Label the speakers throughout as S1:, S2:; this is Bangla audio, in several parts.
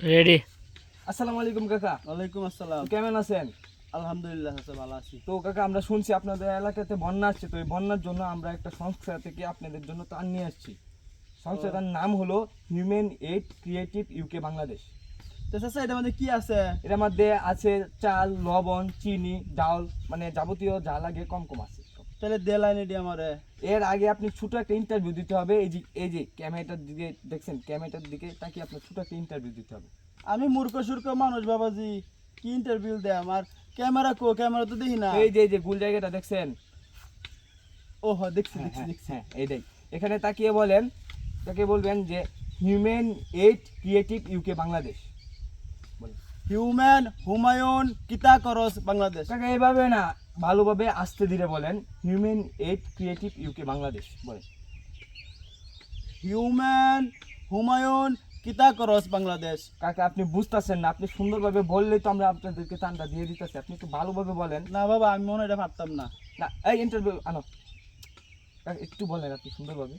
S1: রেডি
S2: আসসালামু আলাইকুম কাকা।
S3: ওয়ালাইকুম আসসালাম।
S2: কেমন আছেন?
S3: আলহামদুলিল্লাহ স্যার ভালো আছি।
S2: তো কাকা আমরা শুনছি আপনাদের এলাকাতে বন্যা আসছে। তো এই বন্যার জন্য আমরা একটা সংস্থা থেকে আপনাদের জন্য তার নিয়ে আসছি। সংস্থাটার নাম হলো human aid creative UK Bangladesh
S3: তো স্যার এটার মধ্যে কি আছে?
S2: এটার মধ্যে আছে চাল লবণ চিনি ডাল মানে যাবতীয় যা লাগে কম কম আছে।
S3: তাহলে দে লাইন এটি আমারে।
S2: এর আগে আপনি ছোট একটা ইন্টারভিউ দিতে হবে। এই যে এই যে ক্যামেরাটার দিকে দেখছেন ক্যামেরাটার দিকে তাকিয়ে আপনার ছোট একটা ইন্টারভিউ দিতে হবে।
S3: আমি মূর্খ সুর্খ মানুষ বাবাজি কি ইন্টারভিউ দে আমার ক্যামেরা কো ক্যামেরা তো দেখি না।
S2: এই যে এই যে গুল জায়গাটা দেখছেন?
S3: ও হ দেখছি
S2: হ্যাঁ,
S3: দেখছি।
S2: হ্যাঁ,
S3: দেখছি
S2: হ্যাঁ, এইটাই। এখানে তাকিয়ে বলেন তাকে বলবেন যে human aid creative UK Bangladesh
S3: human Humayun কিতা করস বাংলাদেশ
S2: তাকে এইভাবে না ভালোভাবে আস্তে ধীরে বলেন human aid creative UK Bangladesh. বলেন।
S3: হিউম্যান হুমায়ুন কিতা করস বাংলাদেশ।
S2: কাকে আপনি বুঝতেছেন না আপনি সুন্দরভাবে বললেই তো আমরা আপনাদেরকে টানটা দিয়ে দিতেছি। আপনি একটু ভালোভাবে বলেন।
S3: না বাবা আমি মনে এটা পারতাম না।
S2: না এই ইন্টারভিউ আনো। কাকা, একটু বলেন আপনি সুন্দরভাবে।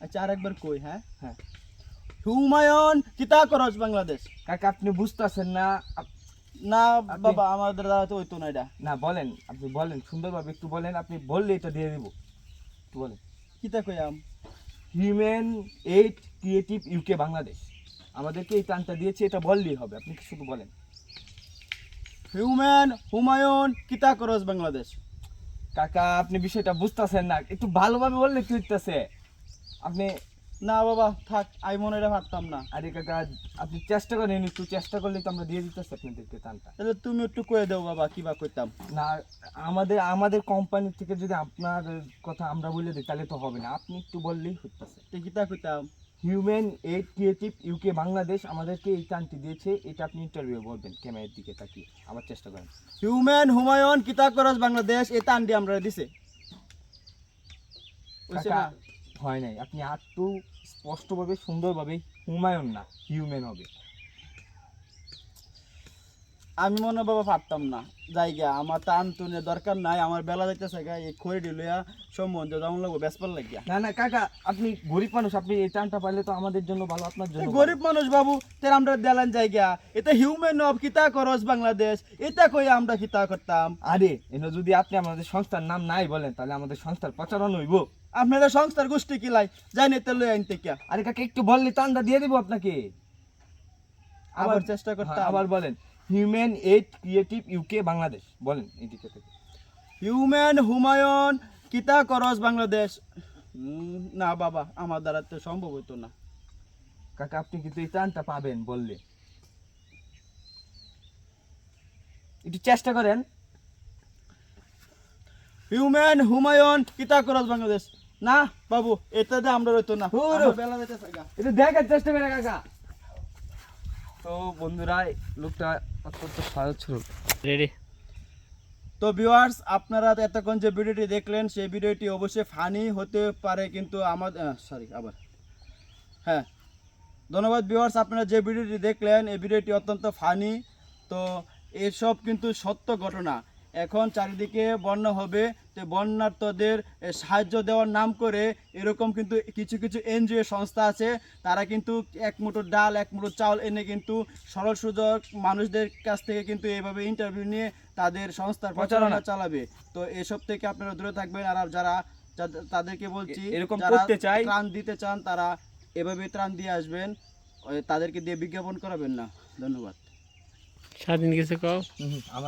S3: আচ্ছা আরেকবার কই হ্যাঁ?
S2: হ্যাঁ।
S3: হুমায়ুন কিতা করস বাংলাদেশ।
S2: কাকা আপনি বুঝতেছেন না
S3: না বাবা আমাদের দ্বারা তো হইতো না এটা।
S2: না বলেন আপনি বলেন সুন্দরভাবে একটু বলেন আপনি বললে এটা দিয়ে দেবো। একটু বলেন।
S3: কিতা কইয়াম?
S2: Human aid creative UK Bangladesh. আমাদেরকে এই টানটা দিয়েছে এটা বললেই হবে আপনি কি শুধু বলেন।
S3: হিউম্যান হুমায়ুন কিতা করস বাংলাদেশ?
S2: কাকা আপনি বিষয়টা বুঝতেছেন না একটু ভালোভাবে বললে কি হইতেছে? আপনি
S3: না বাবা থাক আমি মনে হয় এটা পারতাম না।
S2: আরে কাকা আপনি চেষ্টা করেন একটু চেষ্টা করলে তো আমরা দিয়ে দিতেছি আপনাদেরকে টানটা
S3: তাহলে তুমি একটু কয়ে দাও বাবা কিবা কইতাম
S2: না আমাদের আমাদের কোম্পানি থেকে যদি আপনার কথা আমরা বলে দিই তাহলে তো হবে না। আপনি একটু বললেই হইতেছে।
S3: তো কিতা কইতাম
S2: human aid creative UK Bangladesh আমাদেরকে এই টানটি দিয়েছে এটা আপনি ইন্টারভিউ বলবেন ক্যামেরার দিকে তাকিয়ে। আবার চেষ্টা করেন।
S3: হিউম্যান হুমায়ুন কিতা করস বাংলাদেশ এই তান্ডি আমরা দিছে?
S2: হয় নাই। আপনি আর একটু স্পষ্টভাবে সুন্দরভাবে হুমায়ুন না হিউম্যান হবে।
S3: আমি মনে বাবা পারতাম না জায়গা আমার টান টুনে দরকার নাই আমার বেলা যাইতেছে গা এই খড়ি ডিলইয়া সম্বন্ধ যেমন লাগবো বেসপার লাগিয়া।
S2: না না কাকা আপনি গরিব মানুষ আপনি এই টানটা পাইলে তো আমাদের জন্য ভালো আপনার জন্য
S3: গরিব মানুষ বাবু তের আমরা দেলান জায়গা এটা হিউম্যান অফ কিতা করস বাংলাদেশ এটা কই আমরা কিতা করতাম।
S2: আরে এনে যদি আপনি আমাদের সংস্থার নাম নাই বলেন তাহলে আমাদের সংস্থার প্রচারণ হইব।
S3: আপনারা সংস্থার গোষ্ঠী কিলাই যাই নেতে লই আনতে কিয়া
S2: আরে কাকা একটু বললে টানটা দিয়ে দিব আপনাকে।
S3: আবার চেষ্টা
S2: হ্যাঁ,
S3: করতাম
S2: আবার বলেন human aid creative UK Bangladesh বলেন এইদিকে থেকে।
S3: হিউম্যান হুমায়ুন কিতা করস বাংলাদেশ না বাবা আমার দ্বারা তো সম্ভব হইতো না।
S2: কাকা আপনি কিন্তু এই টানটা পাবেন বললে। একটু চেষ্টা করেন।
S3: হিউম্যান হুমায়ুন কিতা করস বাংলাদেশ না বাবু এটা এটাতে আমরা হইতো না।
S2: এটা দেখার চেষ্টা করে কাকা। তো বন্ধুরা লোকটা অত্যন্ত সহজ ছিল
S1: রেডি
S3: তো ভিউয়ার্স আপনারা এতক্ষণ যে ভিডিওটি দেখলেন সেই ভিডিওটি অবশ্যই ফানি হতে পারে কিন্তু আমাদের সরি আবার। হ্যাঁ। ধন্যবাদ ভিউয়ার্স আপনারা যে ভিডিওটি দেখলেন এই ভিডিওটি অত্যন্ত ফানি তো এসব কিন্তু সত্য ঘটনা। এখন চারিদিকে বন্যা হবে। তো বন্যার্থদের সাহায্য দেওয়ার নাম করে এরকম কিন্তু কিছু কিছু এনজিও সংস্থা আছে। তারা কিন্তু এক মুঠো ডাল এক মুঠো চাউল এনে কিন্তু সরল সুযোগ মানুষদের কাছ থেকে কিন্তু এইভাবে ইন্টারভিউ নিয়ে তাদের সংস্থার প্রচারণা। চালাবে। তো এসব থেকে আপনারা দূরে থাকবেন আর যারা তাদেরকে বলছি
S2: এরকম করতে চায়।
S3: ত্রাণ দিতে চান তারা এভাবে ত্রাণ দিয়ে আসবেন। তাদেরকে দিয়ে বিজ্ঞাপন করাবেন না। ধন্যবাদ।
S1: স্বাধীন কিছু কও।
S2: আমার